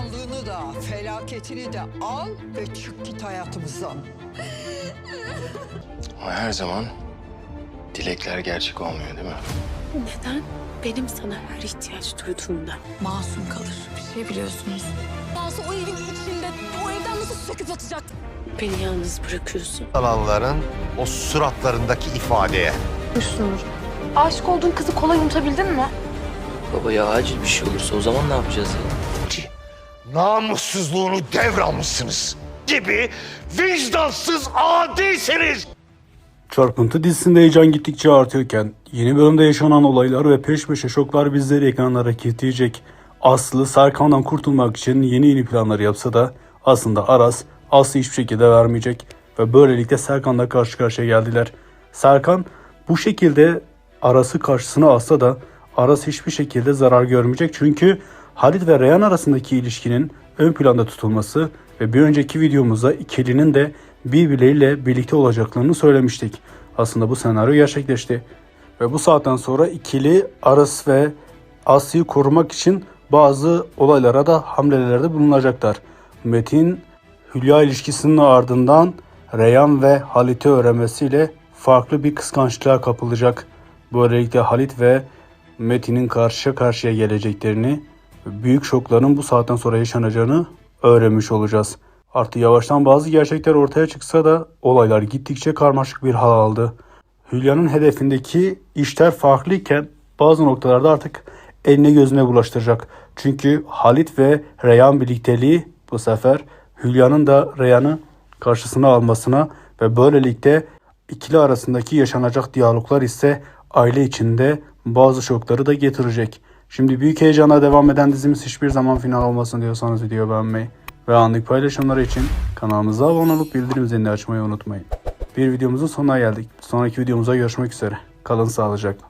karanlığını da felaketini de al ve çık git hayatımızdan. Ama her zaman dilekler gerçek olmuyor değil mi? Neden? Benim sana her ihtiyaç duyduğumda. Masum kalır. Bir şey biliyorsunuz. Bazı o evin içinde o evden nasıl söküp atacak? Beni yalnız bırakıyorsun. alanların o suratlarındaki ifadeye. Aşık olduğun kızı kolay unutabildin mi? Baba ya acil bir şey olursa o zaman ne yapacağız ya? Namussuzluğunu devralmışsınız gibi vicdansız adisiniz. Çarpıntı dizisinde heyecan gittikçe artıyorken yeni bölümde yaşanan olaylar ve peş peşe şoklar bizleri ekranlara kilitleyecek. Aslı Serkan'dan kurtulmak için yeni yeni planlar yapsa da aslında Aras Aslı hiçbir şekilde vermeyecek ve böylelikle Serkan'la karşı karşıya geldiler. Serkan bu şekilde Aras'ı karşısına alsa da Aras hiçbir şekilde zarar görmeyecek çünkü Halit ve Reyhan arasındaki ilişkinin ön planda tutulması ve bir önceki videomuzda ikilinin de birbirleriyle birlikte olacaklarını söylemiştik. Aslında bu senaryo gerçekleşti. Ve bu saatten sonra ikili Aras ve Aslı'yı korumak için bazı olaylara da hamlelerde bulunacaklar. Metin Hülya ilişkisinin ardından Reyhan ve Halit'i öğrenmesiyle farklı bir kıskançlığa kapılacak. Böylelikle Halit ve Metin'in karşı karşıya geleceklerini, büyük şokların bu saatten sonra yaşanacağını öğrenmiş olacağız. Artı yavaştan bazı gerçekler ortaya çıksa da olaylar gittikçe karmaşık bir hal aldı. Hülya'nın hedefindeki işler farklıyken bazı noktalarda artık eline gözüne bulaştıracak. Çünkü Halit ve Reyhan birlikteliği bu sefer Hülya'nın da Reyhan'ı karşısına almasına ve böylelikle ikili arasındaki yaşanacak diyaloglar ise aile içinde bazı şokları da getirecek. Şimdi büyük heyecana devam eden dizimiz hiçbir zaman final olmasın diyorsanız video beğenmeyi ve anlık paylaşımlar için kanalımıza abone olup bildirim zilini açmayı unutmayın. Bir videomuzun sonuna geldik. Sonraki videomuza görüşmek üzere. Kalın sağlıcakla.